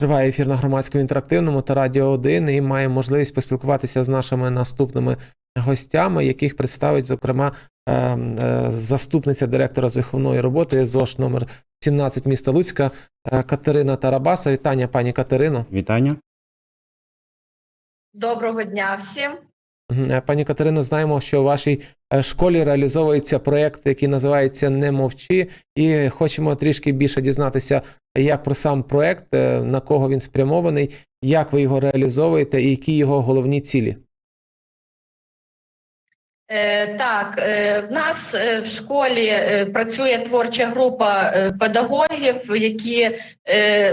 Триває ефір на громадському інтерактивному та радіо 1 і маємо можливість поспілкуватися з нашими наступними гостями, яких представить, зокрема, е, е, заступниця директора з виховної роботи ЗОШ номер 17 міста Луцька е, Катерина Тарабаса. Вітання, пані Катерино. Вітання. Доброго дня всім. Е, Пані Катерино, знаємо, що у вашій е, школі реалізовується проєкт, який називається Не мовчи, і хочемо трішки більше дізнатися, як про сам проєкт, е, на кого він спрямований, як ви його реалізовуєте і які його головні цілі. Е, так, е, в нас е, в школі працює творча група педагогів, які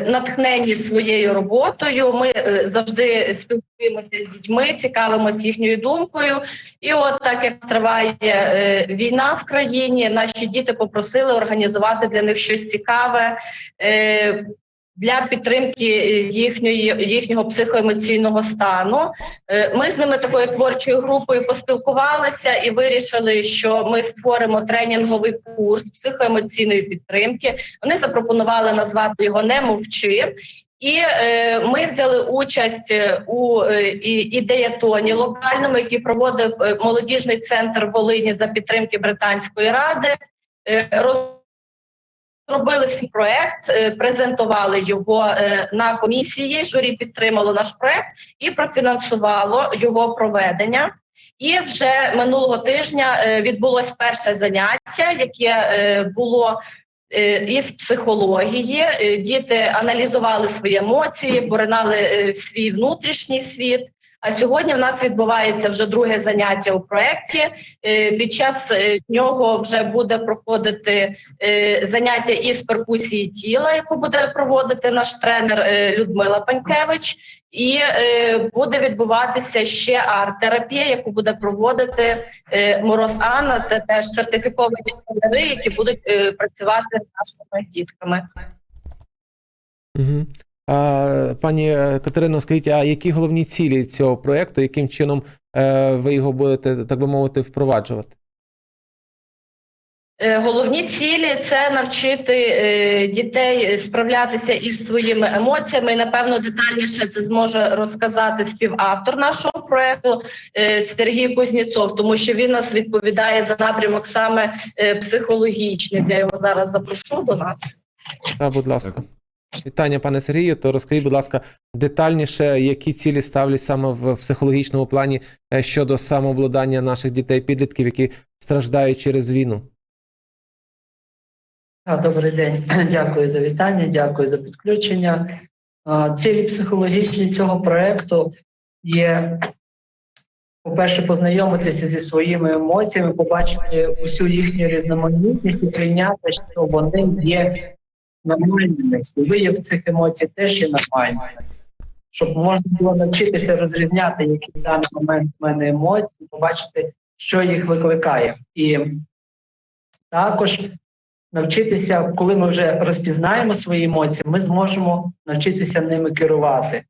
натхнені своєю роботою. Ми завжди спілкуємося з дітьми, цікавимося їхньою думкою. І от так як триває війна в країні, наші діти попросили організувати для них щось цікаве. Для підтримки е, їхньої їхнього психоемоційного стану Е, Ми з ними такою творчою групою поспілкувалися і вирішили, що ми створимо тренінговий курс психоемоційної підтримки. Вони запропонували назвати його Не мовчи. І е, ми взяли участь е, у е, ідеятоні локальному, який проводив молодіжний центр Волині за підтримки Британської ради. Е, роз- Робили свій проект, е, презентували його е, на комісії. Журі підтримало наш проект і профінансувало його проведення. І вже минулого тижня е, відбулось перше заняття, яке було із психології. Діти аналізували свої емоції, поринали свій внутрішній світ. А сьогодні в нас відбувається вже друге заняття у проєкті. Е, Під час е, нього вже буде проходити е, заняття із перкусії тіла, яку буде проводити наш тренер Людмила Панькевич. І буде відбуватися ще арт-терапія, яку буде проводити Мороз Анна. Це теж сертифіковані тренери, які будуть працювати з нашими дітками. Угу. Пані е, Катерино, скажіть, а які головні цілі цього проєкту, яким чином е, ви його будете, так би мовити, впроваджувати? Е, Головні цілі це навчити дітей справлятися із своїми емоціями. І, напевно, детальніше це зможе розказати співавтор нашого проекту Сергій Кузнєцов, тому що він нас відповідає за напрямок саме психологічний. Я його зараз запрошу до нас. Так, будь ласка. Вітання, пане Сергію. То розкажіть, будь ласка, детальніше, які цілі ставлять саме в психологічному плані е, щодо самообладнання наших дітей-підлітків, які страждають через війну. Добрий день, дякую за вітання, дякую за підключення. Цілі психологічні цього проекту є, по-перше, познайомитися зі своїми емоціями, побачити усю їхню різноманітність і прийняти, що вони є нормальними. І вияв цих емоцій теж є нормальними. Щоб можна було навчитися розрізняти, які в даний момент в мене емоції, побачити, що їх викликає. І також навчитися, коли ми вже розпізнаємо свої емоції, ми зможемо навчитися ними керувати.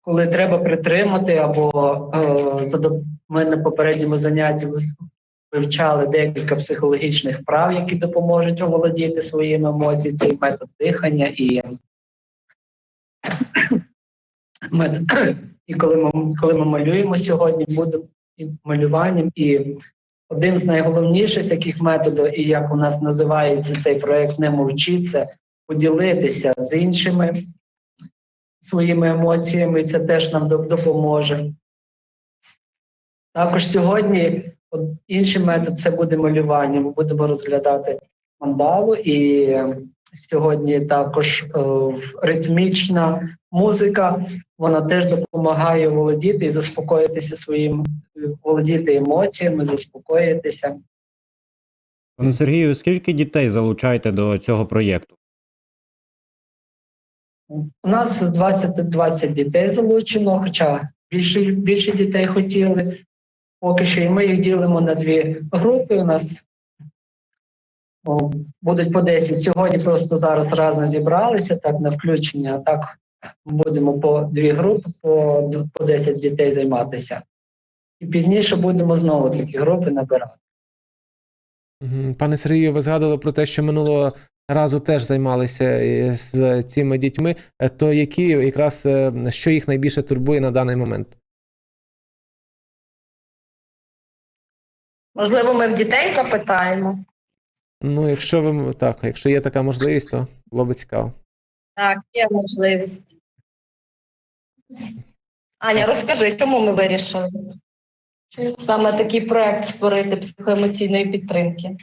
Коли треба притримати, або е, за на попередньому занятті вивчали декілька психологічних вправ, які допоможуть оволодіти своїми емоціями, цей метод дихання і метод. І коли ми, коли ми малюємо сьогодні, буде і малюванням, і один з найголовніших таких методів, і як у нас називається цей проект Не мовчи, це поділитися з іншими своїми емоціями, і це теж нам допоможе. Також сьогодні інший метод це буде малювання. Ми будемо розглядати мандалу, і е, сьогодні також е, ритмічна музика, вона теж допомагає володіти і заспокоїтися своїм, володіти емоціями, заспокоїтися. Пане Сергію, скільки дітей залучаєте до цього проєкту? У нас з 20 20 дітей залучено, хоча більше, більше дітей хотіли. Поки що і ми їх ділимо на дві групи. У нас о, будуть по 10. Сьогодні просто зараз разом зібралися так на включення, а так будемо по дві групи, по, по 10 дітей займатися. І пізніше будемо знову такі групи набирати. Пане Сергію, ви згадували про те, що минулого разу теж займалися е, з цими дітьми. Е, То які якраз е, що їх найбільше турбує на даний момент? Можливо, ми в дітей запитаємо. Ну, якщо ви так, якщо є така можливість, то було би цікаво. Так, є можливість. Аня, розкажи, чому ми вирішили саме такий проект створити психоемоційної підтримки?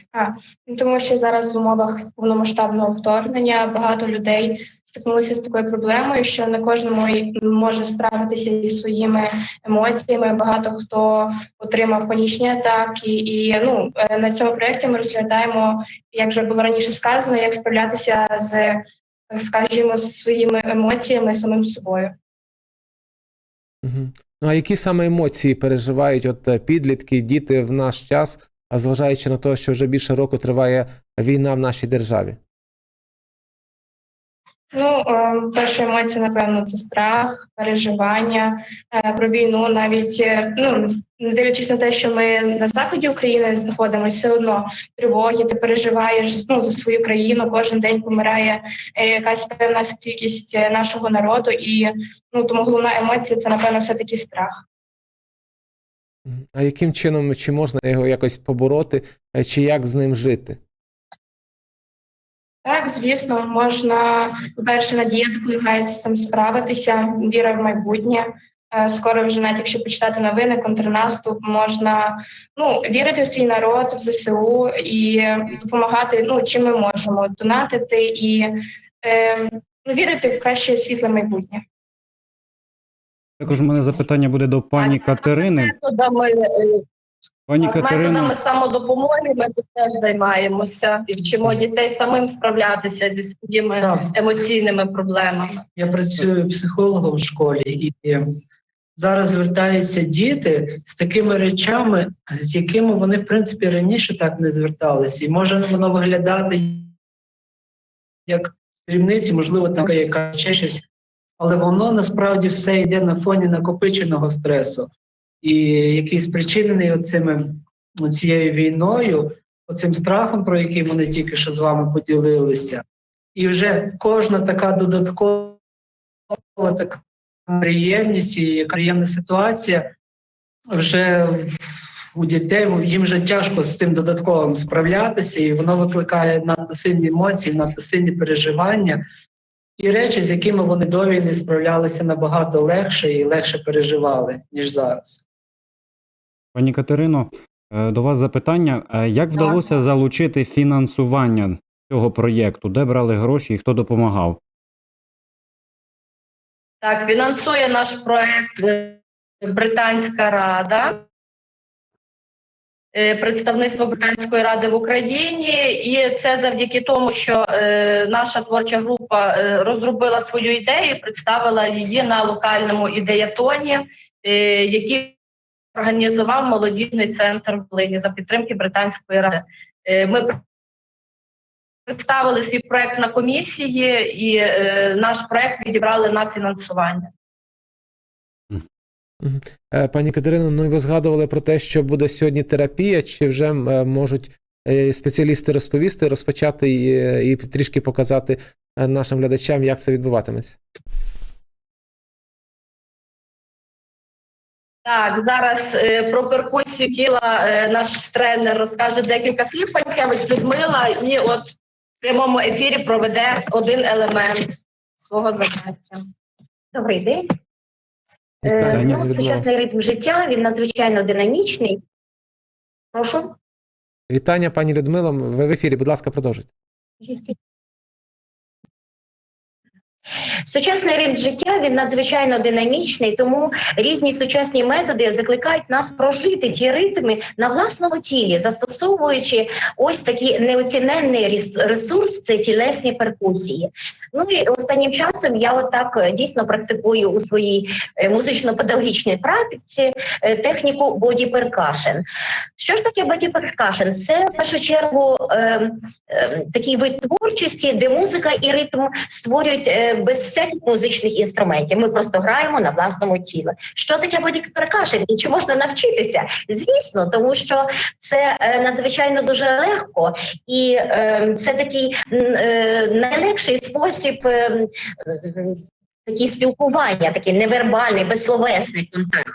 Ну, Тому що зараз в умовах повномасштабного вторгнення багато людей стикнулися з такою проблемою, що не кожному може справитися зі своїми емоціями. Багато хто отримав панічні атаки, і ну е, на цьому проєкті ми розглядаємо, як вже було раніше сказано, як справлятися з так скажімо, з своїми емоціями самим собою. Мгм. Ну, а які саме емоції переживають от е, підлітки, діти в наш час, зважаючи на те, що вже більше року триває війна в нашій державі? Ну, е, перша емоція, напевно, це страх, переживання е, про війну. Навіть е, ну не дивлячись на те, що ми на заході України знаходимося, все одно тривоги, ти переживаєш ну, за свою країну. Кожен день помирає якась певна кількість нашого народу, і ну тому головна емоція це напевно все таки страх. А яким чином чи можна його якось побороти, чи як з ним жити? Так, звісно, можна по-перше, надія допомагає з цим справитися, віра в майбутнє. Е, Скоро вже навіть якщо почитати новини, контрнаступ можна ну вірити в свій народ, в ЗСУ і допомагати. Ну чим ми можемо донатити і е, ну, вірити в краще світле майбутнє. Також у мене запитання буде до пані Катерини. Е, Пані методами самодопомоги ми тут теж займаємося і вчимо дітей самим справлятися зі своїми Так. емоційними проблемами. Я працюю психологом в школі, і зараз звертаються діти з такими речами, з якими вони, в принципі, раніше так не зверталися. І може воно виглядати як дрібниці, можливо, там яка ще щось, але воно насправді все йде на фоні накопиченого стресу, і який спричинений оцими, цією війною, оцим страхом, про який вони тільки що з вами поділилися. І вже кожна така додаткова така приємність і приємна ситуація вже у дітей їм вже тяжко з цим додатковим справлятися, і воно викликає надто сильні емоції, надто сильні переживання. Ті речі, з якими вони до війни справлялися набагато легше і легше переживали, ніж зараз. Пані Катерино, е, до вас запитання. Е, Як вдалося залучити фінансування цього проєкту? Де брали гроші і хто допомагав? Так, фінансує наш проект е, Британська Рада, представництво Британської ради в Україні, і це завдяки тому, що наша творча група розробила свою ідею, і представила її на локальному ідеятоні, який організував молодіжний центр в Волині за підтримки Британської ради. Е, Ми представили свій проект на комісії, і е, наш проект відібрали на фінансування. Е, Пані Катерино, ну ви згадували про те, що буде сьогодні терапія, чи вже можуть спеціалісти розповісти, розпочати і, і трішки показати нашим глядачам, як це відбуватиметься? Так, зараз е, про перкусію тіла е, наш тренер розкаже декілька слів. Панькевич Людмила, і от в прямому ефірі проведе один елемент свого заняття. Добрий день. Е, ну, сучасний ритм життя він надзвичайно динамічний. Прошу. Вітання, пані Людмила. Ви в ефірі, будь ласка, продовжуйте. Сучасний ритм життя він надзвичайно динамічний, тому різні сучасні методи закликають нас прожити ті ритми на власному тілі, застосовуючи ось такий неоціненний ресурс це тілесні перкусії. Ну і останнім часом я отак е, дійсно практикую у своїй е, музично-педагогічній практиці е, техніку body percussion. Що ж таке body percussion? Це в першу чергу е, е, такий вид творчості, де музика і ритм створюють без всяких музичних інструментів. Ми просто граємо на власному тілі. Що таке бодік перкашн і чи можна навчитися? Звісно, тому що це е, надзвичайно дуже легко, і е, це такий е, найлегший спосіб. Е, е, Такі спілкування, такий невербальний, безсловесний контакт.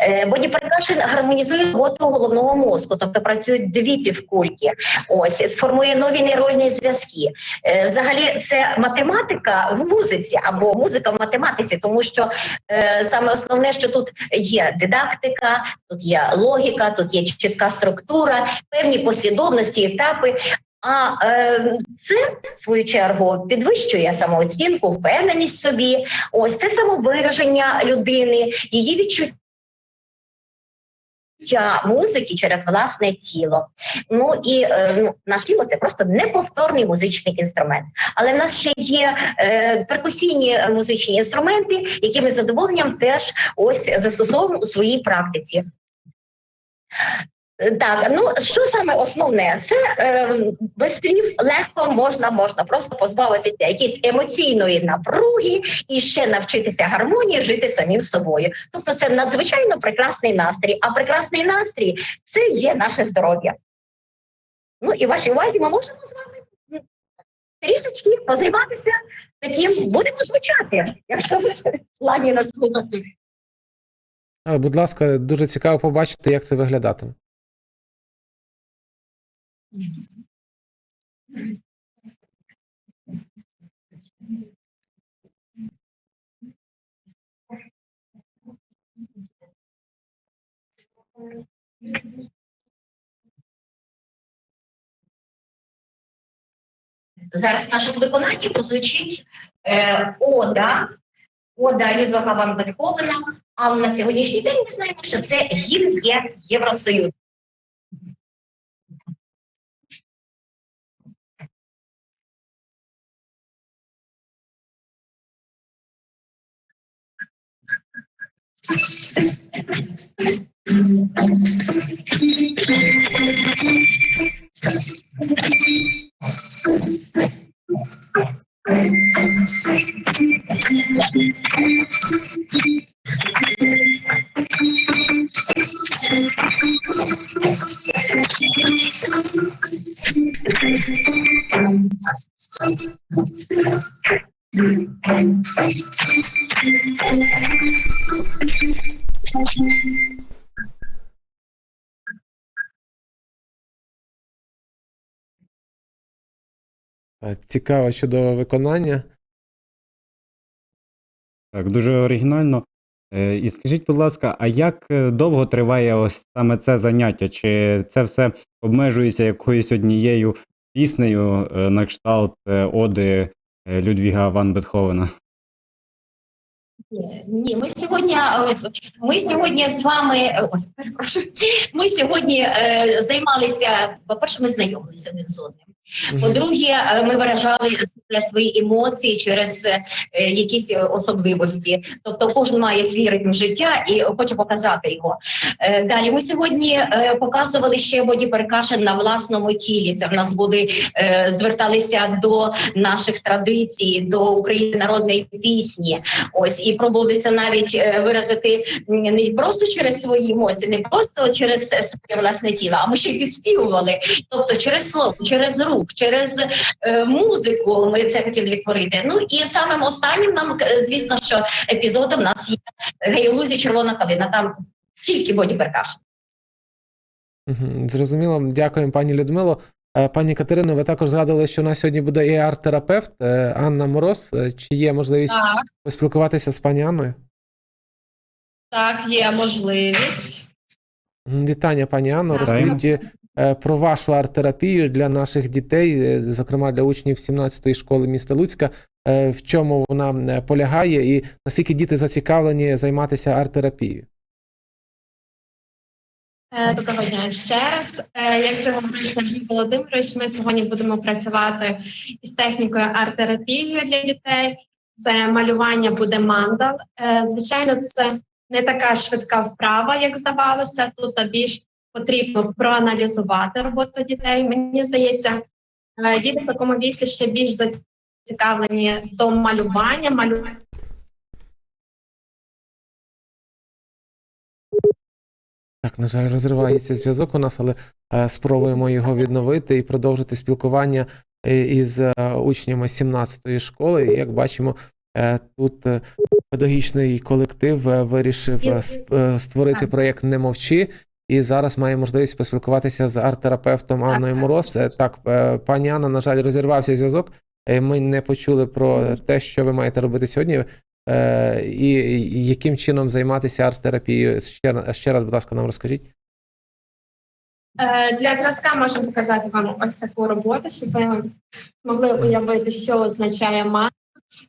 Е, Боді перкашн гармонізує роботу головного мозку, тобто працюють дві півкульки. Ось формує нові нейронні зв'язки. Е, Взагалі, це математика в музиці або музика в математиці, тому що е, саме основне, що тут є дидактика, тут є логіка, тут є чітка структура, певні послідовності, етапи. А е, це в свою чергу підвищує самооцінку, впевненість в собі. Ось це самовираження людини, її відчуття музики через власне тіло. Ну і е, ну, наше тіло це просто неповторний музичний інструмент. Але в нас ще є е, перкусійні музичні інструменти, які ми задоволенням теж ось застосовуємо у своїй практиці. Так, ну що саме основне? Це е, без слів легко можна, можна просто позбавитися якоїсь емоційної напруги і ще навчитися гармонії жити самим собою. Тобто це надзвичайно прекрасний настрій. А прекрасний настрій це є наше здоров'я. Ну і вашій увазі ми можемо з вами трішечки позайматися таким, будемо звучати, якщо в плані нас. Е, Будь ласка, дуже цікаво побачити, як це виглядатиме. Зараз в нашому виконанні прозвучить е, ода, ода Людвига Ван Бетховена. А на сьогоднішній день ми знаємо, що це гімн є Євросоюзу. Е, Цікаве, чудове виконання. Так, дуже оригінально. Е, І скажіть, будь ласка, а як е, довго триває ось саме це заняття? Чи це все обмежується якоюсь однією піснею е, на кшталт е, оди е, Людвіга Ван Бетховена? Ні, ми сьогодні е, ми сьогодні з вами е, ой, перепрошую. Ми сьогодні е, займалися. По-перше, ми знайомилися один з одним. По-друге, е, ми виражали свої емоції через е, якісь е, особливості. Тобто, кожен має свій ритм життя і хоче показати його. Далі ми сьогодні показували ще боді перкашен на власному тілі. Це в нас були зверталися до наших традицій, до України народної пісні. Ось і пробувалися навіть виразити не просто через свої емоції, не просто через своє власне тіло, а ми ще підспівували. Тобто через слово, через рух, через е, музику ми це хотіли відтворити. Ну і самим останнім нам, е, звісно, що епізодом у нас є Гейлузі Червона калина. Там тільки боді перкаш. Зрозуміло, дякуємо, пані Людмило. Е, Пані Катерино, ви також згадували, що у нас сьогодні буде і арт-терапевт е, Анна Мороз. Чи є можливість Так, поспілкуватися з пані Анною? так, є можливість. Вітання, пані Анно. Розкажіть про вашу арт-терапію для наших дітей, е, зокрема для учнів 17-ї школи міста Луцька. Е, В чому вона е, полягає, і наскільки діти зацікавлені займатися арт-терапією? Е, Доброго дня ще раз. Е, Як вже говорив Сергій Володимирович, ми сьогодні будемо працювати із технікою арт-терапією для дітей. Це малювання буде мандал. Е, Звичайно, це не така швидка вправа, як здавалося. Тут більш потрібно проаналізувати роботу дітей. Мені здається, е, діти в такому віці ще більш зацікавлені до малювання, малювання. Так, на жаль, розривається зв'язок у нас, але е, спробуємо його відновити і продовжити спілкування е, із учнями 17-ї школи. І, як бачимо, тут педагогічний колектив вирішив створити проєкт Не мовчи. І зараз має можливість поспілкуватися з арт-терапевтом Анною Мороз. Е, Так, е, пані Анна, на жаль, розірвався зв'язок. Е, Ми не почули про те, що ви маєте робити сьогодні, і яким чином займатися арт-терапією. Ще, ще раз, будь ласка, нам розкажіть. Для зразка можу показати вам ось таку роботу, щоб ви могли уявити, що означає мандала.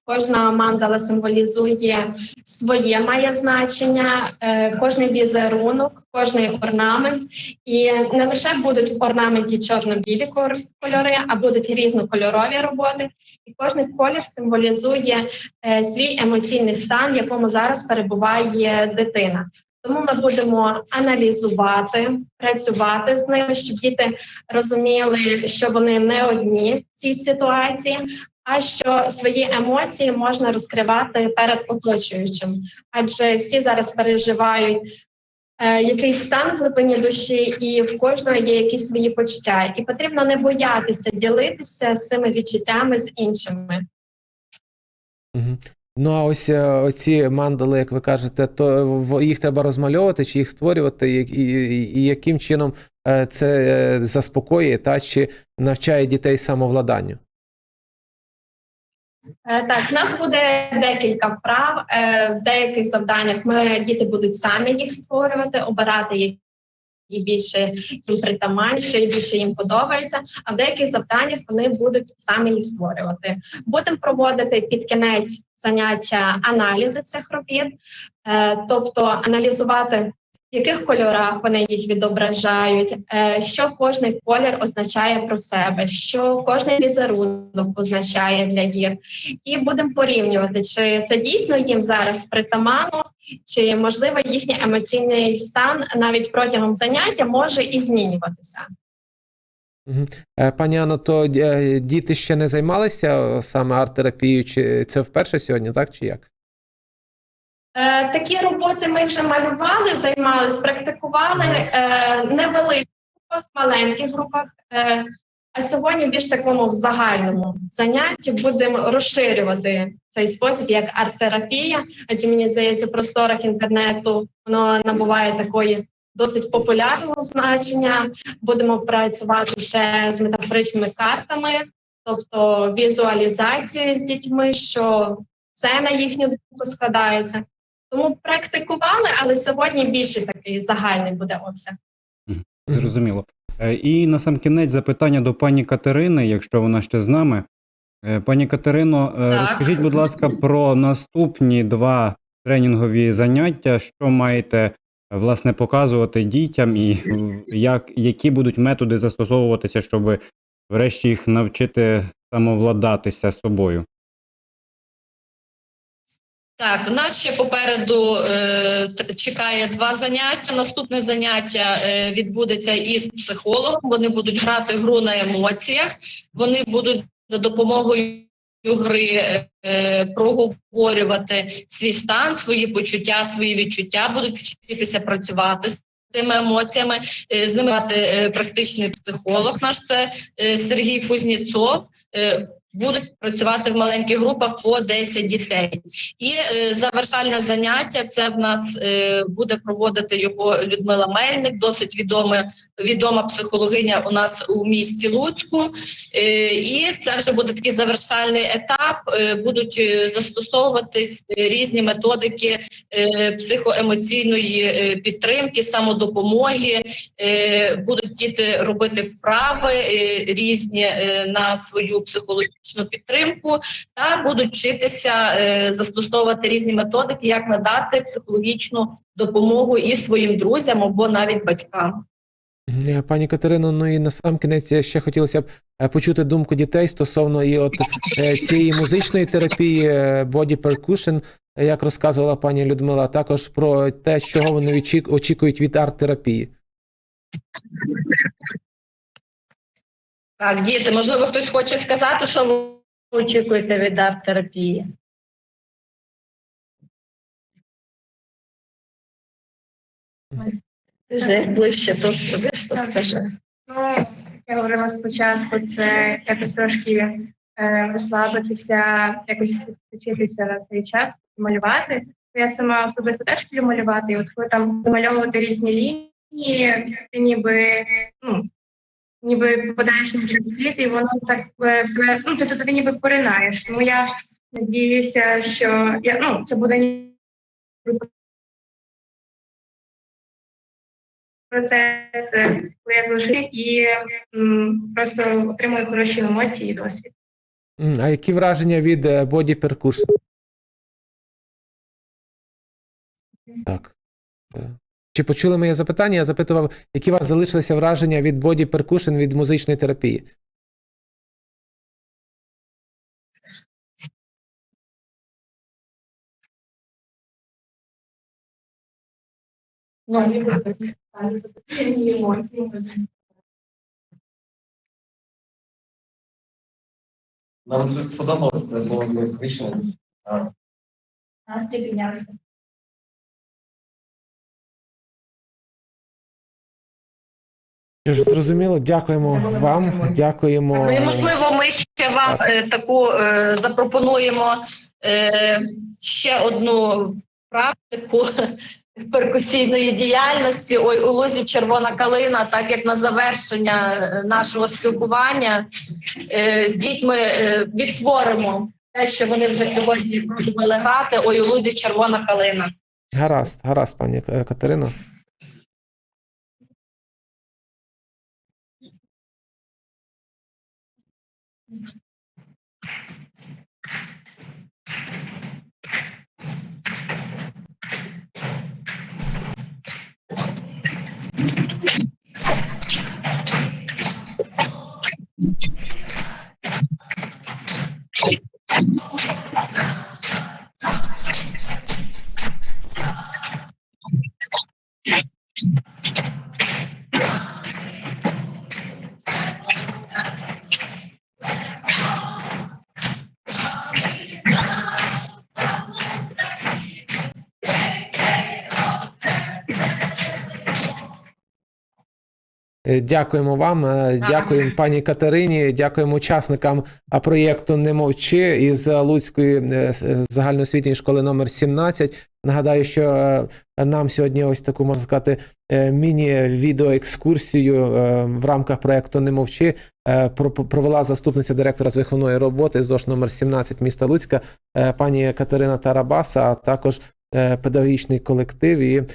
Кожна мандала символізує своє має значення, е, кожний візерунок, кожний орнамент. І не лише будуть в орнаменті чорно-білі кольори, а будуть різнокольорові роботи. І кожний колір символізує е, свій емоційний стан, в якому зараз перебуває дитина. Тому ми будемо аналізувати, працювати з ними, щоб діти розуміли, що вони не одні в цій ситуації, а що свої емоції можна розкривати перед оточуючим. Адже всі зараз переживають е, якийсь стан в глибині душі, і в кожного є якісь свої почуття. І потрібно не боятися ділитися з цими відчуттями з іншими. Мгм. Ну, а ось е, оці мандали, як ви кажете, то їх треба розмальовувати чи їх створювати, і, і, і яким чином е, це заспокоює та чи навчає дітей самовладанню? Е, Так, в нас буде декілька вправ. Е, В деяких завданнях ми діти будуть самі їх створювати, обирати які більше їм притаманні, що більше їм подобається. А в деяких завданнях вони будуть самі їх створювати. Будемо проводити під кінець заняття аналізи цих робіт, Е, тобто аналізувати. Яких кольорах вони їх відображають, е, що кожний колір означає про себе, що кожний візерунок означає для їх, і будемо порівнювати, чи це дійсно їм зараз притаманно, чи можливо їхній емоційний стан навіть протягом заняття може і змінюватися. Е, Пані Анно, то е, діти ще не займалися саме арт-терапією, чи це вперше сьогодні, так чи як? Е, такі роботи ми вже малювали, займались, практикували е, невеликих групах, маленьких групах. Е, а сьогодні більш такому в загальному занятті будемо розширювати цей спосіб як арт-терапія. Адже мені здається, в просторах інтернету воно набуває такої досить популярного значення. Будемо працювати ще з метафоричними картами, тобто візуалізацією з дітьми, що це на їхню думку складається. Тому практикували, але сьогодні більше такий загальний буде обсяг. Зрозуміло. Е, І на сам кінець запитання до пані Катерини, якщо вона ще з нами. Е, Пані Катерино, е, Так. розкажіть, будь ласка, про наступні два тренінгові заняття, що маєте власне показувати дітям, і як, які будуть методи застосовуватися, щоб врешті їх навчити самовладатися собою. Так, нас ще попереду е, чекає два заняття. Наступне заняття е, відбудеться із психологом. Вони будуть грати гру на емоціях. Вони будуть за допомогою гри е, проговорювати свій стан, свої почуття, свої відчуття, будуть вчитися працювати з цими емоціями. Е, з ними е, практичний психолог. Наш це е, Сергій Кузніцов. Е, будуть працювати в маленьких групах по 10 дітей. І е, завершальне заняття це в нас е, буде проводити його Людмила Мельник, досить відома, відома психологиня у нас у місті Луцьку. Е, і це вже буде такий завершальний етап. Е, будуть е, застосовуватись різні методики е, психоемоційної е, підтримки, самодопомоги. Е, будуть діти робити вправи е, різні е, на свою психологічну підтримку та будуть вчитися е, застосовувати різні методики, як надати психологічну допомогу і своїм друзям або навіть батькам. Е, Пані Катерино, ну і на сам кінець ще хотілося б е, почути думку дітей стосовно і от е, цієї музичної терапії body percussion, як розказувала пані Людмила, а також про те, чого вони очікують від арт-терапії. Так, діти, можливо, хтось хоче сказати, що ви очікуєте від арт-терапії? Вже ближче тут сидиш, то скажи. Ну, я говорила спочатку, це якось трошки е, розслабитися, якось відключитися на цей час, малювати. Я сама особисто теж люблю малювати. І от коли там замальовувати різні лінії, ти ніби ну. Ніби попадаєш на світ, і воно так е, ну ти туди ніби поринаєш. Тому я надіюся, що я ну це буде процес, е, коли я залишу і м, просто отримую хороші емоції і досвід. А які враження від е, Body Так. Чи почули моє запитання? Я запитував, які у вас залишилися враження від Body Percussion від музичної терапії? Ну, Нам дуже сподобалось, це було незвично. Настрій піднявся. Що ж, зрозуміло, дякуємо вам. Дякуємо. Ну і можливо, ми ще вам е, таку е, запропонуємо е, ще одну практику перкусійної діяльності. Ой, у лузі червона калина, так як на завершення нашого спілкування з дітьми відтворимо те, що вони вже сьогодні пробували грати. Ой, у лузі червона калина. Гаразд, гаразд, пані е, Катерино. Е, Дякуємо вам, е, дякуємо пані Катерині, дякуємо учасникам проєкту Не мовчи із е, Луцької е, е, загальноосвітньої школи номер 17. Нагадаю, що е, нам сьогодні ось таку можна сказати е, міні-відеоекскурсію е, в рамках проєкту Не мовчи е, про- провела заступниця директора з виховної роботи ЗОШ номер 17 міста Луцька, е, пані Катерина Тарабаса, а також е, педагогічний колектив. І е,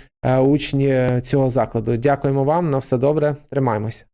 учні цього закладу. Дякуємо вам. На все добре. Тримаємося.